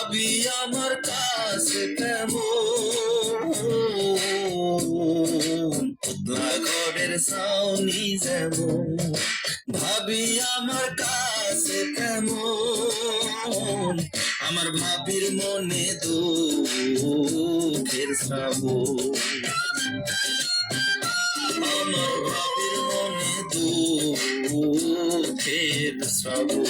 ভাবি আমার কাছে কেমন? লাখরের সাউনি যেমন, ভাবি আমার কাছে কেমন? আমার ভাবির মনে দুঃখের শ্রাবণ। আমার ভাবির মনে দুঃখের শ্রাবণ।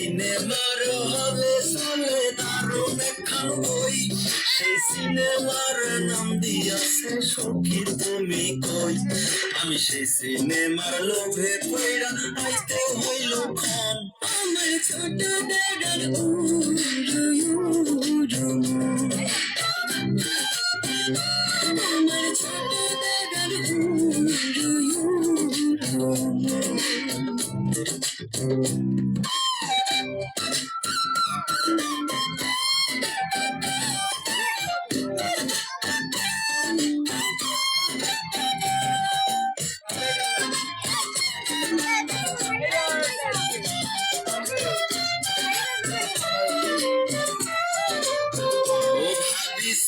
সিনেমার হলে নাম দিয়াছে সখীর তুমি কই আমি সেই সিনেমার লোভে পইরা আইতে হইল ক্ষণ আমার ছোট বেড়ার উড়ু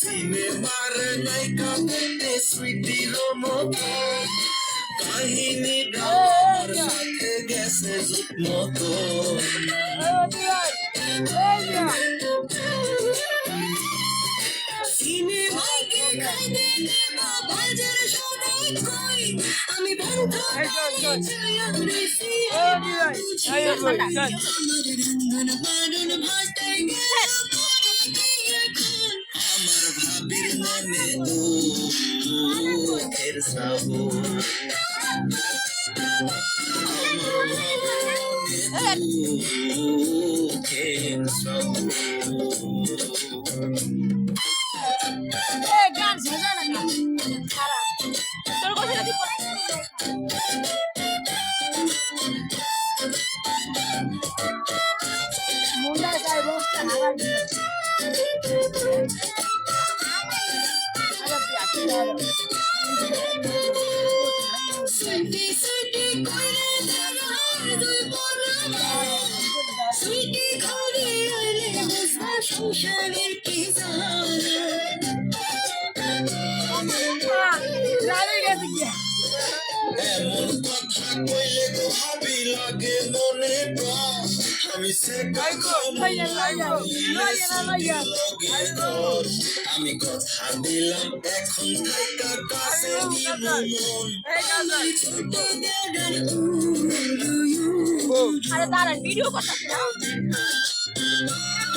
সিনেমার নায়িকা বলতে সুইটির মতো কাহিনী আমার সাথে গেছে মতো। সিনেমায় কে খাইতে দেবা বাজার সদাই কই আমি বন্ধ আমার রন্ধন বারণ ভাটায় গেল শ্রাবণ আমার ভাবির মনে দুঃখের শ্রাবণ তোর কথা না সুইটি এমন কথা কইলে গো ভাবি লাগে মনে আমি সে আমি কথা দিলাম এখন থাকা কাছে দিব মন ছোট আরে দাঁড়ান ভিডিও কথা